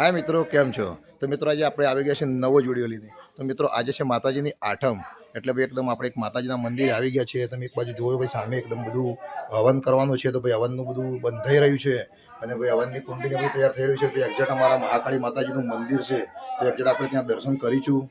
હા મિત્રો, કેમ છો? તો મિત્રો, આજે આપણે આવી ગયા છે નવો જ વીડિયો લીધી. તો મિત્રો, આજે છે માતાજીની આઠમ. એટલે ભાઈ, એકદમ આપણે એક માતાજીના મંદિર આવી ગયા છે તમે એક બાજુ જોયો ભાઈ, સામે એકદમ બધું હવન કરવાનું છે. તો ભાઈ, હવનનું બધું બંધાઈ રહ્યું છે. અને ભાઈ, હવનની કુંડીને બધું તૈયાર થઈ રહ્યું છે. તો એક્ઝેટ અમારા મહાકાળી માતાજીનું મંદિર છે. તો એક્ઝેટ આપણે ત્યાં દર્શન કરીશું.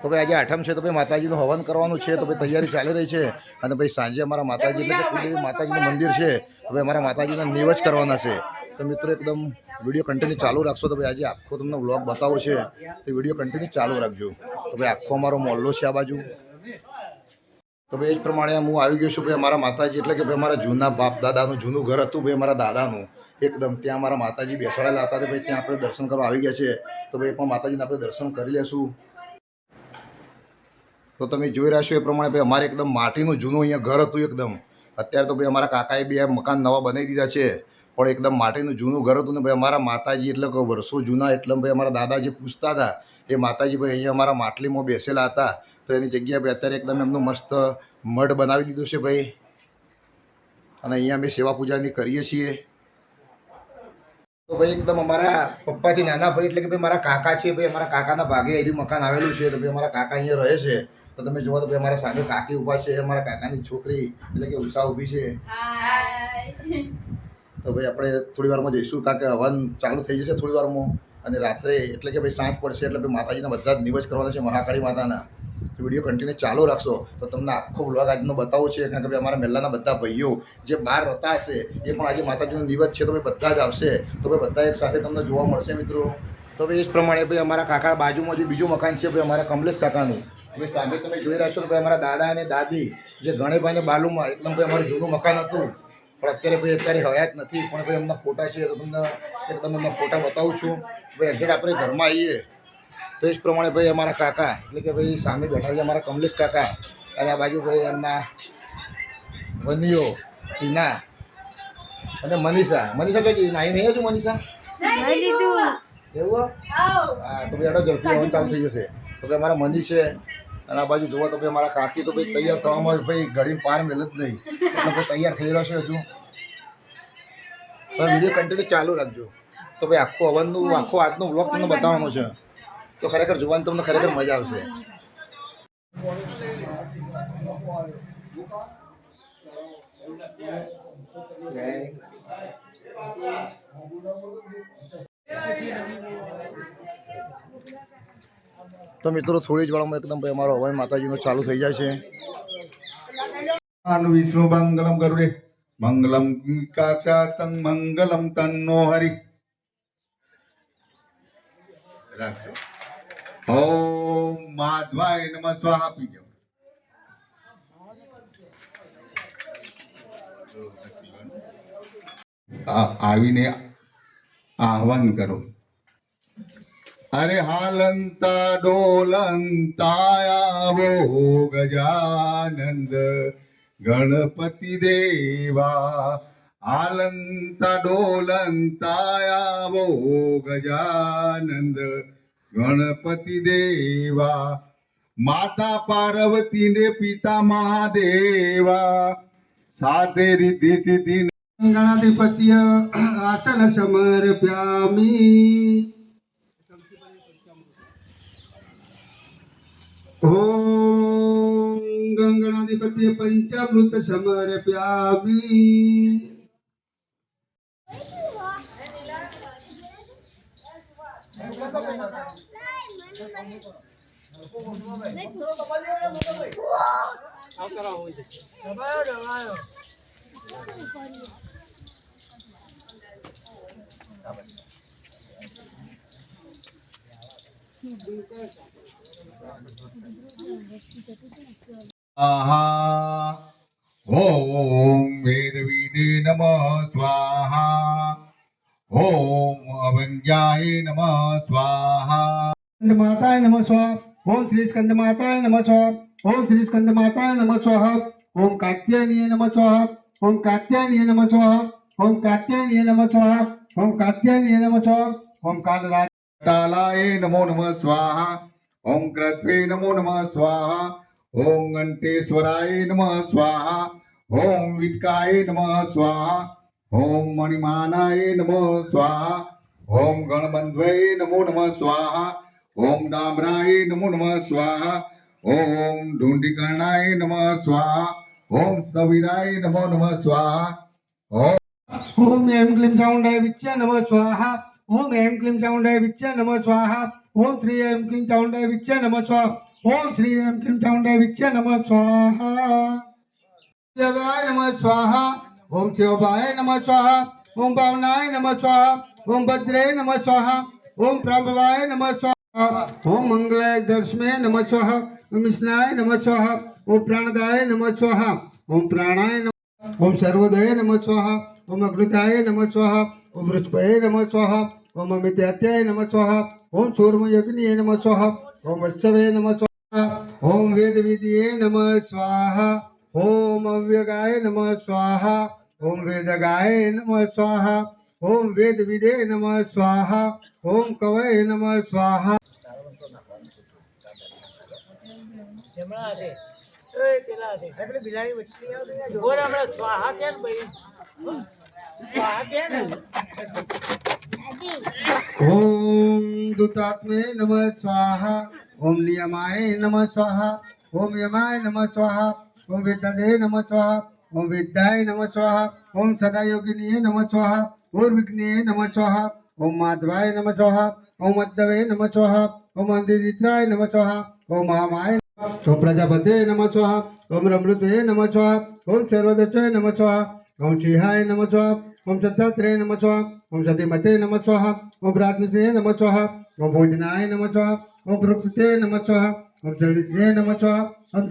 તો ભાઈ આજે આઠમ છે, તો ભાઈ માતાજીનું હવન કરવાનું છે, તો ભાઈ તૈયારી ચાલી રહી છે. અને ભાઈ સાંજે અમારા માતાજી, એટલે કુલદેવી માતાજીનું મંદિર છે, તો ભાઈ અમારા માતાજીના નિવચ કરવાના છે. તો મિત્રો એકદમ વીડિયો કન્ટિન્યુ ચાલુ રાખશો, તો ભાઈ આજે આખો તમને વ્લોગ બતાવો છે, તો વીડિયો કન્ટિન્યુ ચાલુ રાખજો. તો ભાઈ આખો અમારો મોલ્લો છે આ બાજુ. તો ભાઈ એ જ પ્રમાણે હું આવી ગયો છું, ભાઈ અમારા માતાજી, એટલે કે ભાઈ અમારા જૂના બાપ દાદાનું, જૂનું ઘર હતું ભાઈ અમારા દાદાનું. એકદમ ત્યાં અમારા માતાજી બેસાડેલા હતા, તો ભાઈ ત્યાં આપણે દર્શન કરવા આવી ગયા છે. તો ભાઈ પણ માતાજીને આપણે દર્શન કરી લેશું. તો તમે જોઈ રહ્યા છો એ પ્રમાણે ભાઈ અમારે એકદમ માટીનું જૂનું અહીંયા ઘર હતું એકદમ. અત્યારે તો ભાઈ અમારા કાકાએ બે મકાન નવા બનાવી દીધા છે, પણ એકદમ માટીનું જૂનું ઘર હતું ને ભાઈ અમારા માતાજી એટલે કે વર્ષો જૂના એટલે ભાઈ અમારા દાદા જે પૂછતા હતા, એ માતાજી ભાઈ અહીંયા અમારા માટલીમાં બેસેલા હતા. તો એની જગ્યાએ ભાઈ અત્યારે એકદમ એમનું મસ્ત મઢ બનાવી દીધું છે ભાઈ. અને અહીંયા અમે સેવા પૂજાની કરીએ છીએ. તો ભાઈ એકદમ અમારા પપ્પાથી નાના ભાઈ એટલે કે ભાઈ મારા કાકા છે, ભાઈ અમારા કાકાના ભાગે એનું મકાન આવેલું છે, તો ભાઈ અમારા કાકા અહીંયા રહે છે. તો તમે જુઓ તો ભાઈ અમારા સામે કાકી ઊભા છે અમારા કાકાની છોકરી એટલે કે ઉષા ઊભી છે. તો ભાઈ આપણે થોડી વારમાં જઈશું કારણ કે હવન ચાલુ થઈ જશે થોડી વારમાં. અને રાત્રે એટલે કે ભાઈ સાંજ પડશે એટલે ભાઈ માતાજીના બધા જ નિવજ કરવાના છે મહાકાળી માતાના. તો વીડિયો કન્ટિન્યુ ચાલુ રાખશો. તો તમને આખો બ્લોગ આજનો બતાવું છે કારણ કે ભાઈ અમારા મહેલાના બધા ભાઈઓ જે બહાર રહેતા હશે એ પણ આજે માતાજીનો નિવજ છે તો ભાઈ બધા જ આવશે. તો ભાઈ બધા એક સાથે તમને જોવા મળશે મિત્રો. તો ભાઈ એ જ પ્રમાણે ભાઈ અમારા કાકા બાજુમાં જે બીજું મકાન છે ભાઈ અમારા કમલેશ કાકાનું. ભાઈ સામે તમે જોઈ રહ્યા છો તો ભાઈ અમારા દાદા અને દાદી જે ગણેશભાઈને બાલુમાં એકદમ ભાઈ અમારું જૂનું મકાન હતું. પણ અત્યારે ભાઈ અત્યારે હયાત નથી. પણ ભાઈ એમના ફોટા છે તો તમને એકદમ એમના ફોટા બતાવું છું. ભાઈ એક્ઝેક્ટ આપણે ઘરમાં આવીએ. તો એ જ પ્રમાણે ભાઈ અમારા કાકા એટલે કે ભાઈ સામે બેઠા છે અમારા કમલેશ કાકા. અને આ બાજુ ભાઈ એમના વનિયો ટીના અને મનીષા. મનીષા કઈ નાઈ નહીં હજુ મનીષા? એવું? હા. તો ભાઈ એડો ઝડપી ચાલુ થઈ જશે. તો ભાઈ અમારા મની છે. અને આ બાજુ જોવો તો ભાઈ મારા કાકી તો ભાઈ તૈયાર થવામાં ભાઈ ઘડી પાર મેલ જ નહીં. એટલે ભાઈ તૈયાર થઈ રહ્યો છે હજુ. તો વીડિયો કન્ટિન્યુ ચાલુ રાખજો. તો ભાઈ આખું અવનનું આખો આજનો બ્લોગ તમને બતાવવાનો છે. તો ખરેખર જોવાની તમને ખરેખર મજા આવશે. તો મિત્રો થોડી જ વાળામાં એકદમ ભાઈ અમારો હવાઈ માતાજીનો ચાલુ થઈ જાય છે. વિષ્ણુ મંગલમ ગરુડે, મંગલમ કાચા કાક્ષાતં મંગલમ તન્નો હરિ. ઓમ માધવાય નમ સ્વાહા પી જાઓ આવીને આહવાન કરો. अरे हालंता डोलंताया वो गजानंद गणपती देवा आलंता डोलंताया वो गजानंद गणपती देवा माता पार्वतीने पिता महादेवा। साधे रिद्धी सिद्धी गणाधिपती आसन समर्प्यामी। ॐ गङ्गणाधिपत्य पञ्चामृत समर्प्यामि स्वाहा ॐ वेदवीदे नमः स्वाहा ॐ अवन्याय नमः स्वाहा माताय नमः स्वाहा ॐ श्री स्कंद माताय नमः स्वाहा ॐ श्री स्कंद माताय नमः स्वाहा ॐ कात्यायनीय नमः स्वाहा ॐ कात्यायनीय नमः स्वाहा ओम कात्यायनीय नमः स्वाहा ओम कात्यायनीय नमः स्वाहा ॐ कालराज कालाय नमो नमः स्वाहा ओम क्रत्वे नमो नमः स्वाहा ओम गणतेश्वराय नमः स्वाहा ओम विटकाय नमः स्वाहा ओम मणिमानाय नमः स्वाहा ओम गणबंधवे नमो नमः स्वाहा ओम डाबराय नमो नमः स्वाहा ओम ढोंडीकरणाय नमः स्वाहा ओम सविराय नमो नमः स्वाहा ओम ओम ऐं क्लीं चामुण्डाय विच्य नमः स्वाहा ओम ऐं क्लीं चामुण्डाय विच्य नमः स्वाहा ओम श्री ऐं क्लीं चामुण्डाय विच्च नमः स्वाहा ओम श्री ऐं क्लीं चामुण्डाय विच्च नमः स्वाहा शिवाय नमः स्वाहा ओम शिवभाय नमः स्वाहा ओम पावनाय नमः स्वाहा ओम भद्रे नमः स्वाहा ओम प्रभवाय नमः स्वाहा ओम मंगलाय दर्शमे नमः स्वाहा ओम विष्णाय नमः स्वाहा ओम प्राणदाय नमः स्वाहा ओम प्राणाय नमः ओम सर्वोदय नमः स्वाहा ओम अग्निताय नमः स्वाहा ओम वृष्पये नमः स्वाहा ओम अमित्याय नम स्वाहा। ओम सूर्म यग्नि नम स्वाहा। ओम वत्सवे नम स्वाह। ओम वेद विदे नम स्वाहा। ओम अव्यगाय नम स्वाहा। ओम वेद गाय नम स्वाहा। ओम वेद विदे नम स्वाहा। ओम कवय नम स्वाहा। स्वाहा ओम दुतात्मे नमः स्वाहा ओम नियमाय नम स्वाहा ओम यमाय नम स्वाहा ओम विद्यादे नम स्वाहा ओम विद्याय नमः स्वाहा ओम सदा योगिनीय नमः स्वाहा ओम विघ्नेय नमः स्वाहा ओम माधवाय नमः स्वाहा ओम मद्दवे नमः स्वाहा ओम अंधिरित्राय नमः स्वाहा ओम महामाय ओम प्रजापते नमः स्वाहा ओम रमृते नमः स्वाहा ओम सर्वदत्ताय नम स्वाहा ओम श्रीहाय नमः स्वाहा ओम दत्तात्रेय नमः स्वाहा ओम सतीमते नमः स्वाहा ओम प्रार्थने नमः स्वाहा ओम भोजनाय नमः स्वाहा ओम प्रकृते नमः स्वाहा ओम चरित्रे नमः स्वाहा ओम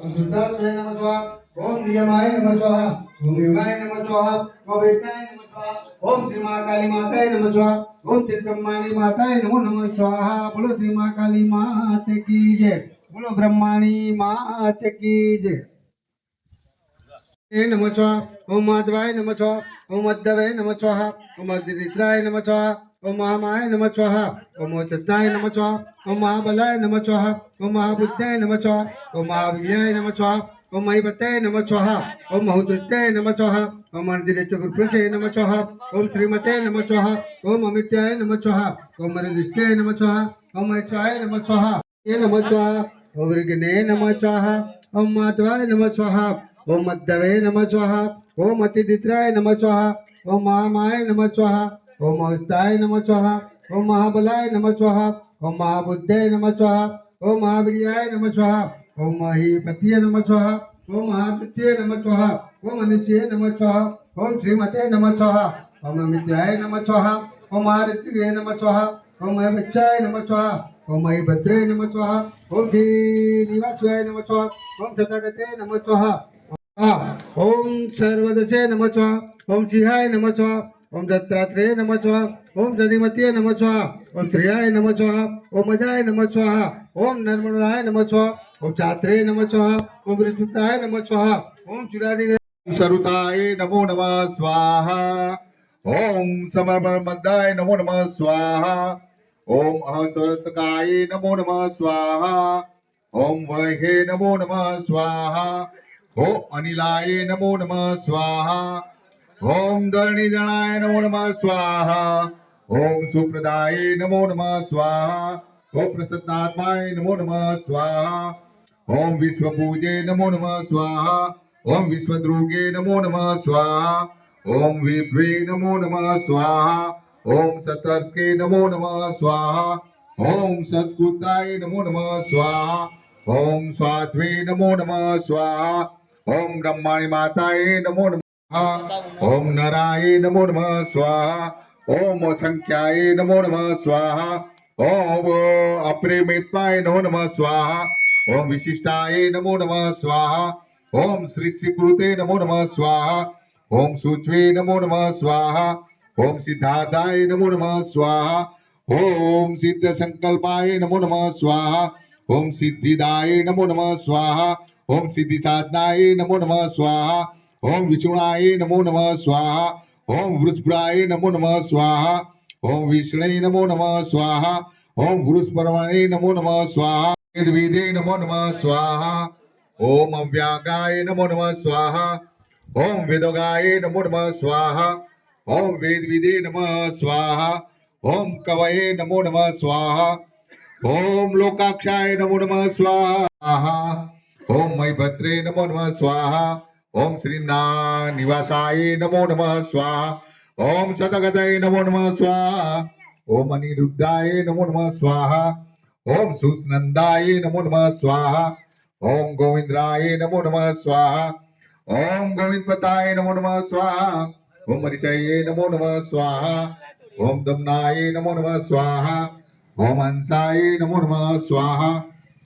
ओम नमः स्वाहा ओम नियमाय नमः स्वाहा ओम नमः स्वाहा ओम ओम श्री माताय नमः स्वाहा ओम श्री ब्रह्माणी माताय नमो स्वाहा बोलो श्री मात की जय बोलो ब्रह्माणी मात की जय हे नमः स्वाहा ओम माधवाय नमः स्वाहा ओम मद्दवे नमः स्वाहा ओम अद्रित्राय नमः स्वाहा ओम महामाय नमः स्वाहा ओम सत्ताय नमः स्वाहा ओम महाबलाय नमः स्वाहा ओम महाबुद्धाय नमः स्वाहा ओम महावीर्याय नमः स्वाहा ओम महिपतये नमः स्वाहा ओम महुतृत्याय नमः स्वाहा ओम अर्दिरेचपुरुषे नमः स्वाहा ओम श्रीमते नमः स्वाहा ओम अमित्याय नमः स्वाहा ओम मरुदिष्टाय नमः स्वाहा ओम महेश्वाय नमः स्वाहा हे नमः स्वाहा ओम विघ्ने नमः स्वाहा ओम माधवाय नमः स्वाहा ओम मद्दवे नमः स्वाहा ओम अतिदित्राय नमः स्वाहा ओम महामाय नमः स्वाहा ओम हस्ताय नमः स्वाहा ओम महाबलाय नमः स्वाहा ओम महाबुद्धाय नमः स्वाहा ओम महावीर्याय नमः स्वाहा ओम महीपतये नमः स्वाहा ओम महाकृत्ये नमः स्वाहा ओम अनित्ये नमः स्वाहा ओम श्रीमते नमः स्वाहा ओम अमित्याय नमः स्वाहा ओम महाऋत्ये नमः स्वाहा ओम महिपच्छाय नमः स्वाहा ओम महिभद्रे नमः स्वाहा ओम श्रीनिवासाय नमः स्वाहा ओम सदागते नमः स्वाहा हा. ओम सर्वदशे नम स्वा ओम सिंहाय नम स्वा ओम दत्तात्रेय नम स्वा ओम जनिमतीय नम स्वाहा ओम त्रियाय नम स्वाहा ओम अजाय नम स्वाहा ओम नर्मदाय नम स्वाहा ओम चात्रेय नम स्वाहा ओम ऋषुताय नम स्वाहा ओम चुरादि सरुताय नमो नम स्वाहा ओम समर्पणमदाय नमो नम स्वाहा ओम अहस्वरतकाय नमो नम स्वाहा ओम वहे नमो नम स्वाहा ओ अनिलाय नमो नम स्वाहा ओम धरणी जनाय नमो नम स्वाहा ओम सुप्रदाय नमो नम स्वाहा ओ प्रसन्नात्माय नमो नम स्वाहा ओम विश्व पूजे नमो नम स्वाहा ओम विश्व द्रुगे नमो नम स्वाहा ओम विभ्रे नमो नम स्वाहा ओम सतर्के नमो नम स्वाहा ओम सत्कुताय नमो नम स्वाहा ओम स्वाध्वे नमो नम स्वाहा ओम ब्रह्माणि माताय नमो नमः। ओम नराय नमो नमः स्वाहा। ओम संख्याय नमो नमः स्वाहा। ओम अप्रेमित्वाय नमो नमः स्वाहा। ओम विशिष्टाय नमो नमः स्वाहा। ओम सृष्टिकृते नमो नमः स्वाहा। ओम सूच्वे नमो नमः स्वाहा। ओम सिद्धार्थाय नमो नमः स्वाहा। ओम सिद्ध संकल्पाय नमो नमः स्वाहा। ओम सिद्धिदाय नमो नमः स्वाहा। ओम सिद्धि साधनाय नमो नमः स्वाहा ओम विष्णुनाय नमो नमः स्वाहा ओम वृषभ्राय नमो नमः स्वाहा ओम विष्णवे नमो नमः स्वाहा ओम वृषपर्वणे नमो नमः स्वाहा वेदविदे नमो नमः स्वाहा ओम अव्यागाय नमो नमः स्वाहा ओम वेदोगाय नमो नमः स्वाहा ओम वेदविदे नमः स्वाहा ओम कवये नमो नमः स्वाहा ओम लोकाक्षाय नमो नमः स्वाहा ఓం మై భద్రే నమో నమ స్వాహ ఓం శ్రీ నా నివాసాయ నమో నమ స్వాహ ఓం శతగతయ నమో నమ స్వాహ ఓం అనిరుద్ధాయ నమో నమ స్వాహ ఓం సుస్నందాయ నమో నమ స్వాహ ఓం గోవింద్రాయ నమో నమ స్వాహ ఓం గోవిందపతాయ నమో నమ స్వాహ ఓం మరిచయ నమో నమ స్వాహ ఓం దమ్నాయ నమో నమ స్వాహ ఓం హంసాయ నమో నమ స్వాహ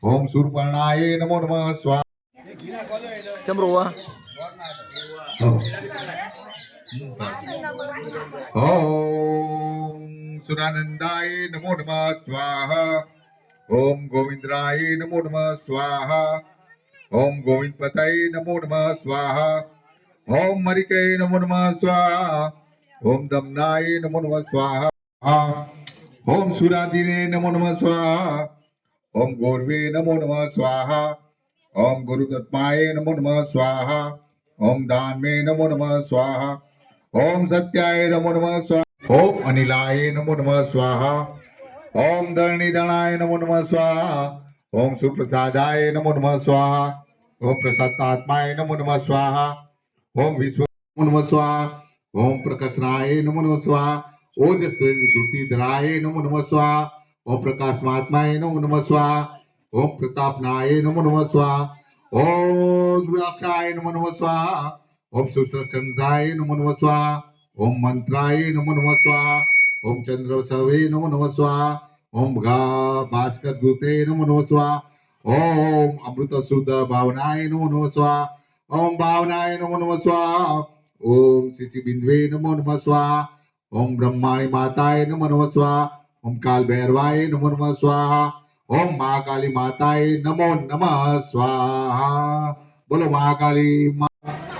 ओम सुरपर्णाय नमो नमः स्वामी ओम सुरानंदाय नमो नमः स्वाहा। ओम गोविंदराय नमो नमः स्वाहा। ओम गोविंद पताय नमो नमः स्वाहा। ओम मरिचय नमो नमः स्वाहा। ओम दमनाय नमो नमः स्वाहा। ओम सुरादिने नमो नमः स्वाहा। ओम गोर्वे नमो नमः स्वाहा ओम गुरु गुरुदत्माय नमो नमः स्वाहा ओम दानमे नमो नमः स्वाहा ओम सत्याय नमो नमः स्वाहा ओम अनिलाय नमो नमः स्वाहा ओम धरणीधणाय नमो नमः स्वाहा ओम सुप्रसादाय नमो नमः स्वाहा ओम प्रसन्नात्माय नमो नमः स्वाहा ओम विश्व नमो नमः स्वाहा ओम प्रकशनाय नमो नमः स्वाहा ओजस्वधराय नमो नमः स्वाहा ओम प्रकाशमात्माय नमो नमः स्वाहा ओम प्रतापनाय नमो नमः स्वाहा ओम द्राक्षाय नमो नमः स्वाहा ओम सुचंद्राय नमो नमः स्वाहा ओम मंत्राय नमो नमः स्वाहा ओम चंद्रोत्सवे नमो नमः स्वाहा ओम घा भास्कर दूते नमो नमः स्वाहा ओम अमृत शुद्ध भावनाय नमो नमः स्वाहा ओम भावनाय नमो नमः स्वाहा ओम शिशि बिंदवे नमो नमः स्वाहा ओम ब्रह्माणि माताय नमो नमः स्वाहा ओम काल भैरवाय नमो नम स्वाहा ओम महाकाली माताए नमो नम स्वाहा बोलो महाकाली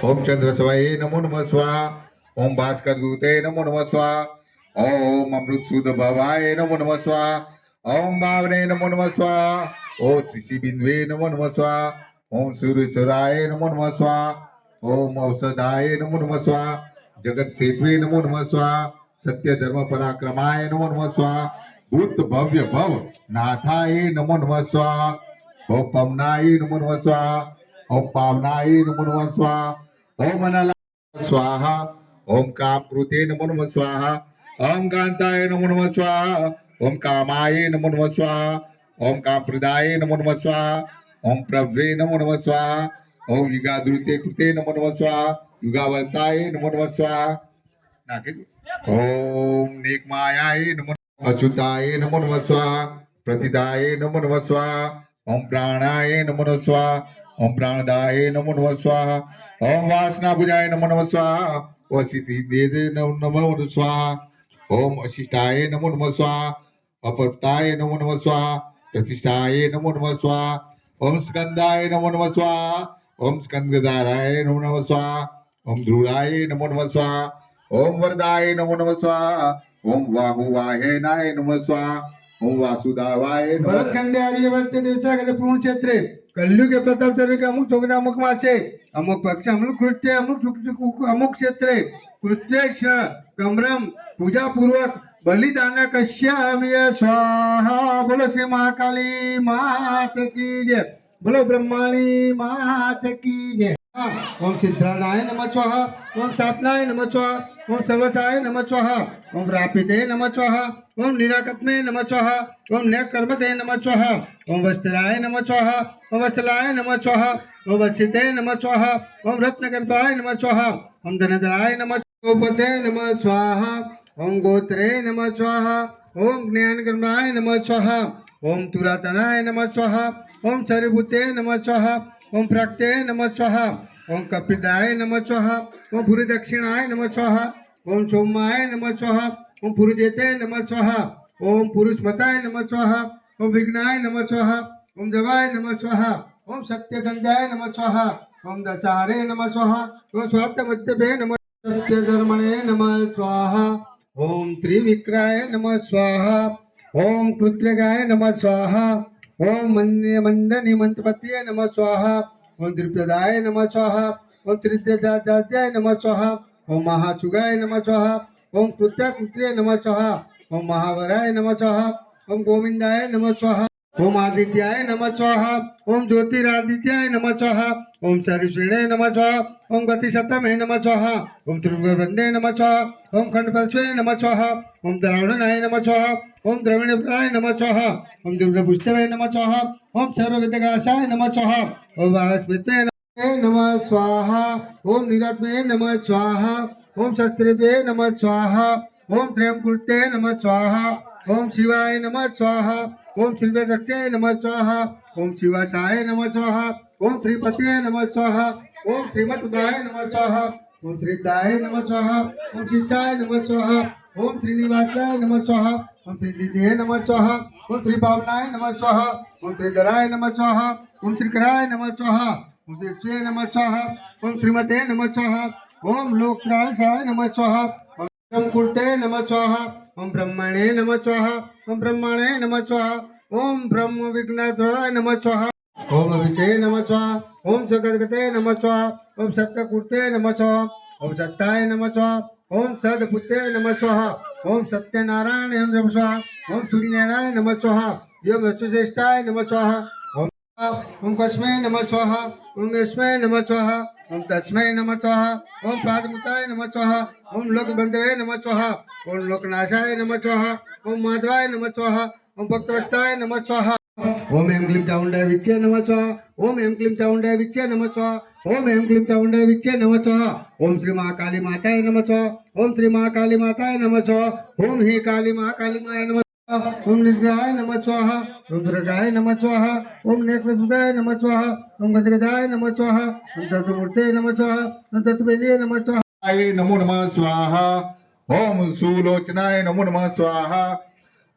ओम चंद्रस्वये नमो नमः स्वाहा ओम भास्कर दूते नमो नमः स्वाहा ओम अमृत सुद भवाय नमो नमः स्वाहा ओम भावने नमो नमः स्वाहा ओम शिशि बिंदवे नमो नमः स्वाहा ओम सूर्यसुराय नमो नमः स्वाहा ओम औषधाय नमो नमः स्वाहा जगत सेतवे नमो नमः स्वाहा सत्य धर्म पराक्रमाय नमो नमः स्वाहा भूत भव्य भव नाथाय नमो नमः स्वाहा ओम पवनाय नमो नमः स्वाहा ओम पावनाय नमो नमः स्वाहा ओम अनला स्वाहा ओम काम कृते नमो नमः स्वाहा ओम कांताय नमो नमः स्वाहा ओम कामाय नमो नमः स्वाहा ओम कामप्रदाय नमो नमः स्वाहा ओम प्रभवे नमो नमः स्वाहा ओम युगादृते कृते नमो नमः स्वाहा युगावर्ताय नमो नमः नागेश ओम नेकमायाय नमो अच्युताय नमो नमः स्वाहा प्रतिदाय नमो नमः स्वाहा ओम प्राणाय नमो नमः स्वाहा ओम प्राणदाय नमो नमः स्वाहा ओम वासना भुजाय नमो नमः ओम सिद्धि दे नमो नमः स्वाहा ओम अशिष्टाय नमो नमः स्वाहा अपरताय नमो नमः स्वाहा प्रतिष्ठाय नमो नमः स्वाहा ओम स्कंदाय नमो नमः स्वाहा ओम स्कंदधाराय नमो नमः स्वाहा ओम ध्रुराय नमो नमः स्वाहा ઓમ વરદાય નમો નમ સ્વા ઓમ વાહુ વાહે નાય નમ સ્વા ઓમ વાસુદા વાસુદાવાય ભરતખંડે આર્યવર્ત દેવસાગર પૂર્ણ ક્ષેત્રે કલયુગ એ પ્રતાપ તરીકે અમુક ચોક્કસ અમુકમાં છે. અમુક પક્ષ અમુક કૃત્ય અમુક અમુક ક્ષેત્રે. કૃત્ય ક્ષણ કમરમ પૂજાપૂર્વક બલિદાન કશ્યામ્ય સ્વાહા. બોલો શ્રી મહાકાલી માત કી જય. બોલો બ્રહ્માણી માત કી જય. ओम सिद्धाराय नमः स्वाहा ओम तापनाय नमः स्वाहा ओम सर्वसाय नमः स्वाहा ओम रापिते नमः स्वाहा ओम निराकत्मे नमः स्वाहा ओम न्यकर्मते नमः स्वाहा ओम वस्त्राय नमः स्वाहा ओम वत्सलाय नमः स्वाहा ओम वत्सिते नमः स्वाहा ओम रत्नगर्भाय नमः स्वाहा ओम धनधराय नमः गोपते नमः स्वाहा ओम गोत्रे नमः स्वाहा ओम ज्ञानगर्भाय नमः स्वाहा ओम तुरातनाय नमः स्वाहा ओम सरिभूते नमः स्वाहा ओम प्रक्ते नम स्वाहा ओम कपिदाय नमः स्वाहा ओम भूरिदक्षिणाय नमः स्वाहा ओम सोमाय नमः स्वाहा ओम पुरुजेते नमः स्वाहा ओम पुरुषमताय नमः स्वाहा ओम विघ्नाय नम स्वाहा ओम जवाय नम स्वाहा ओम सत्यसंध्याय नम स्वाहा ओम दशारे नम स्वाहा ओम स्वात्मद्यभे नमः सत्यधर्मणे नमः स्वाहा ओम त्रिविक्राय नम स्वाहा ओम कृत्यगाय नमः स्वाहा ओम मंदनि नम नमः स्वाहा। ओम त्रिप्रदाय नमः स्वाहा। ओम त्रिद्याध्याय नमः स्वाहा। ओम महाचुगाय नमः स्वाहा। ओम कृत्याकृत्ये नमः स्वाहा। ओम महावराय नमः स्वाहा। ओम गोविंदाय नमः स्वाहा। ओम आदित्याय नमः स्वाहा ओम ज्योतिरादित्याय नमः स्वाहा ओम सरस्वणे नमः स्वाहा ओम गति गतिशतमे नमः स्वाहा ओम त्रिभुवंदे नमः स्वाहा ओम खंडपल्स्वे नमः स्वाहा ओम द्रवणाय नमः स्वाहा ओम द्रविणप्राय नमः स्वाहा ओम दुर्गपुष्टवे नमः स्वाहा ओम सर्वविदगाशाय नमः स्वाहा ओम वारस्मित्वे नमः स्वाहा ओम निरत्मे नमः स्वाहा ओम शस्त्रे नमः स्वाहा ओम त्र्यंकुटे नमः स्वाहा ओम शिवाय नमः स्वाहा ओम श्रीवक्षे नमः स्वाहा ओम शिवासाय नमः स्वाहा ओम श्रीपते नमः स्वाहा ओम श्रीमतदाय नमः स्वाहा ओम श्रीदाय नमः स्वाहा ओम शिषाय नमः स्वाहा ओम श्रीनिवासाय नमः स्वाहा ओम श्रीदिदे नमः स्वाहा ओम श्रीपावनाय नमः स्वाहा ओम श्रीधराय नमः स्वाहा ओम श्रीकराय नमः स्वाहा ओम श्री नमः स्वाहा ओम श्रीमते नमः स्वाहा ओम लोकरासाय नमः स्वाहा ओम कुर्ते नमः स्वाहा ओम ब्रह्मणे नम स्वाहा ओम ब्रह्मणे नमः स्वाहा ओम ब्रह्म विघ्नाध्वराय नम स्वाहा ओम अभिषेक नमः स्वाहा ओम सगदगते नमः स्वाहा ओम सत्यकुर्ते नमः स्वाहा ओम सत्ताय नमः स्वाहा ओम सदपुत्रे नमः स्वाहा ओम सत्यनारायण नमः स्वाहा ओम सूर्यनारायण नमः स्वाहा ओम वस्तुश्रेष्ठाय नमः स्वाहा ओम कस्मै नमः स्वाहा ओम यस्मै नमः स्वाहा ओम तस्मै नमः स्वाहा ओम प्रातमुताय नमः स्वाहा ओम लोकबंधवे नमः स्वाहा ओम लोकनाशाय नमः स्वाहा ओम माधवाय नमः स्वाहा ओम भक्तवत्ताय नमः स्वाहा ओम एम क्लीम चामुंडाय विच्चे नमः स्वाहा ओम एम क्लीम चामुंडाय विच्चे नमः स्वाहा ओम एम क्लीम चामुंडाय विच्चे नमः स्वाहा ओम श्री महाकाली माताय नमः स्वाहा ओम श्री महाकाली माताय नमः स्वाहा ओम ही काली महाकाली माय नमः ओम निर्गाय नमः स्वाहा ओम दुर्गाय नमः स्वाहा ओम नेत्रसुदाय नमः स्वाहा ओम गदगदाय नमः स्वाहा ओम तत्मूर्ते नमः स्वाहा ओम तत्वेदे नमः स्वाहा आय नमो नमः स्वाहा ओम सुलोचनाय नमो नमः स्वाहा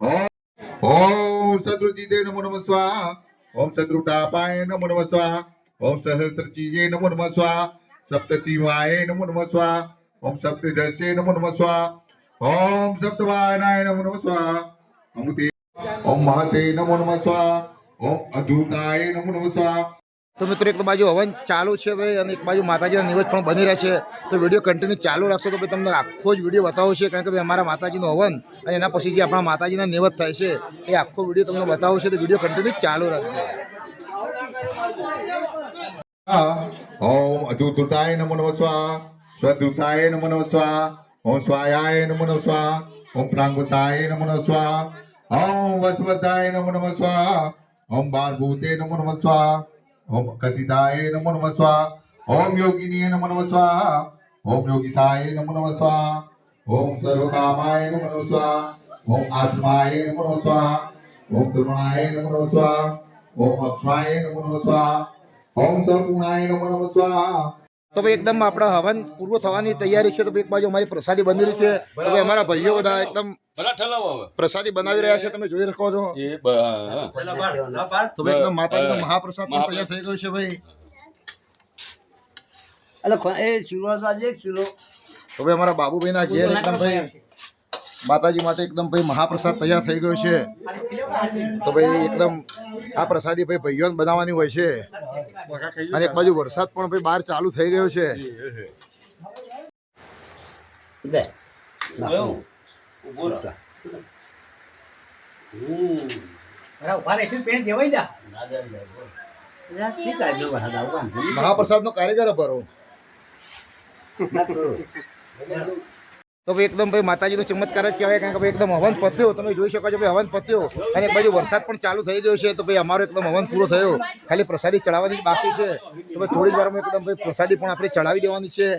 ओम शत्रुजिते नमो नमः स्वाहा ओम शत्रुतापाय नमो नमः स्वाहा ओम सहस्त्रचीजे नमो नमः स्वाहा सप्तशिवाय नमो नमः स्वाहा ओम सप्तदशे नमो नमः स्वाहा ओम सप्तवाहनाय नमो नमः स्वाहा તો મિત્રો એક બાજુ હવન ચાલુ છે ભાઈ અને એક બાજુ માતાજીના નિવેદ પણ બની રહ્યા છે. તો વીડિયો કન્ટિન્યુ ચાલુ રાખશો તો ભાઈ તમને આખો જ વીડિયો બતાવો છે. કારણ કે ભાઈ અમારા માતાજીનું હવન અને એના પછી જે આપણા માતાજીના નિવેદ થાય છે એ આખો વીડિયો તમને બતાવો છે. તો વીડિયો કન્ટિન્યુ ચાલુ રાખજો. ઓમ અધૂતાય નમો નમઃ સ્વા સ્વધૂતાય નમો નમઃ સ્વા ઓમ સ્વાયાય નમો નમઃ સ્વા ओम प्रांगुसाय नमो नमः स्वाहा ओम वसवताय नमो नमः स्वाहा ओम बालभूते नमो नमः स्वाहा ओम कथिताय नमो नमः स्वाहा ओम योगिनी नमो नमः स्वाहा ओम योगिताय नमो नमः स्वाहा ओम सर्वकामाय नमो नमः स्वाहा ओम आसमाय नमो नमः स्वाहा ओम त्रिगुणाय नमो नमः स्वाहा ओम अक्षमाय नमो नमः स्वाहा ओम सर्वगुणाय नमो नमः स्वाहा તો ભાઈ એકદમ આપણા હવન પૂરું થવાની તૈયારી છે. તો એક બાજુ અમારી પ્રસાદી બની રહી છે. તો ભાઈ અમારા ભાઈઓ બધા એકદમ પ્રસાદી બનાવી રહ્યા છે. તમે જોઈ શકો છો. તો ભાઈ એકદમ માતાજીનો મહાપ્રસાદ પણ તૈયાર થઈ ગયો છે ભાઈ. એટલે એ શીરો આજે જ તો ભાઈ અમારા બાબુભાઈના ઘેર એકદમ ભાઈ માતાજી માટે એકદમ ભાઈ મહાપ્રસાદ તૈયાર થઈ ગયો છે. તો ભાઈ એકદમ આ પ્રસાદી ભાઈ ભાઈઓને બનાવવાની હોય છે. અને એક બાજુ વરસાદ પણ ભાઈ બહાર ચાલુ થઈ ગયો છે. મહાપ્રસાદ નો કારીગર ભરો તો ભાઈ એકદમ ભાઈ માતાજીનો ચમત્કાર જ કહેવાય, કારણ કે ભાઈ એકદમ હવન પત્યો તમે જોઈ શકો છો ભાઈ હવન પત્યો અને એક બાજુ વરસાદ પણ ચાલુ થઈ ગયો છે, તો ભાઈ અમારો એકદમ હવન પૂરો થયો. ખાલી પ્રસાદી ચડાવવાની બાકી છે. તો ભાઈ થોડી વારમાં એકદમ ભાઈ પ્રસાદી પણ આપણે ચડાવી દેવાની છે.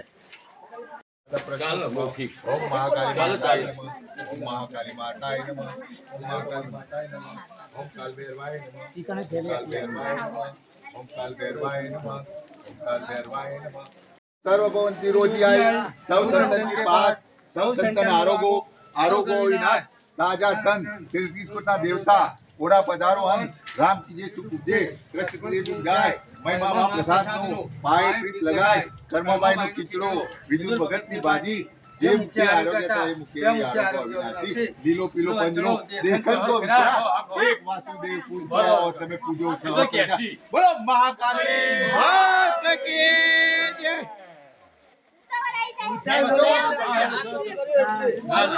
ઓમ રોજી આવી સૌ સંતની પાઠ સૌ સંતન આરોગો આરોગો વિનાશ તાજા તન તીર્થેશ્વરના દેવતા ઓડા પધારો અંત રામ કીજે ચુપ ઉપજે કૃષ્ણ કીજે ચુપ ગાય મહિમા મા પ્રસાદ નો પાય પ્રીત લગાય કર્મબાઈ નો કિચડો વિદુર ભગત ની ભાજી જે મુખ્ય આરોગ્ય તા એ મુખ્ય આરોગ્ય અવિનાશી લીલો પીલો પંજરો દેખન તો વિચાર એક વાસુદેવ પૂજો તમે પૂજો છો બોલો મહાકાલી માત કી જય ઉતાવળ આવી જાય.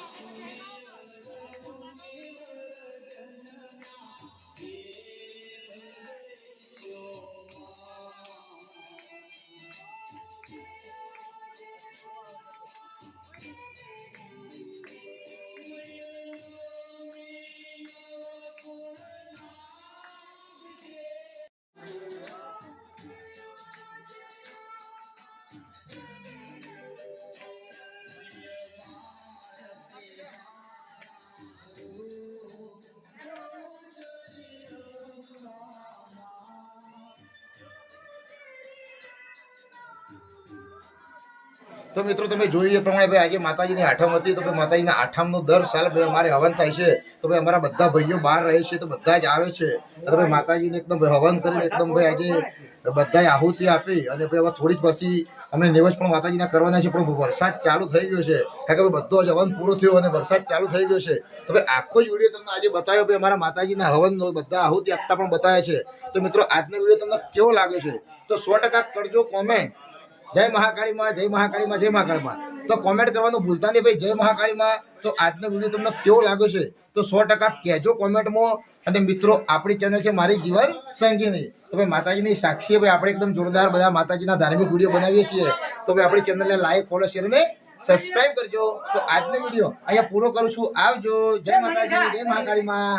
东边 તો મિત્રો, તમે જોઈ એ પ્રમાણે ભાઈ, આજે માતાજીની આઠમ હતી, તો માતાજીના આઠમનો દર સાલ ભાઈ અમારે હવન થાય છે. તો ભાઈ અમારા બધા ભાઈઓ બહાર રહે છે, તો બધા જ આવે છે. તો ભાઈ માતાજીને એકદમ હવન કરીને એકદમ ભાઈ આજે બધાએ આહુતિ આપી અને ભાઈ હવે થોડી જ પછી અમને નિવેશ પણ માતાજીના કરવાના છે, પણ વરસાદ ચાલુ થઈ ગયો છે. કારણ કે બધો જ હવન પૂરો થયો અને વરસાદ ચાલુ થઈ ગયો છે. તો ભાઈ આખો જ વીડિયો તમને આજે બતાવ્યો, ભાઈ અમારા માતાજીના હવનનો બધા આહુતિ આપતા પણ બતાવ્યા છે. તો મિત્રો, આજનો વીડિયો તમને કેવો લાગે છે? તો સો ટકા કરજો કોમેન્ટ જય મહાકાળીમાં જય મહાકાળીમાં જય મહાકાળીમાં. તો કોમેન્ટ કરવાનું ભૂલતા નહીં ભાઈ, જય મહાકાળીમાં. તો આજનો વીડિયો તમને કેવો લાગ્યો છે? તો સો ટકા કહેજો કોમેન્ટમાં અને મિત્રો, આપણી ચેનલ છે મારી જીવન સંગીની. તો ભાઈ માતાજીની સાક્ષી ભાઈ, આપણે એકદમ જોરદાર બધા માતાજીના ધાર્મિક વીડિયો બનાવીએ છીએ. તો ભાઈ આપણી ચેનલને લાઈક ફોલો શેર અને સબસ્ક્રાઈબ કરજો. તો આજનો વીડિયો અહીંયા પૂરો કરું છું. આવજો. જય માતાજી, જય મહાકાળીમાં.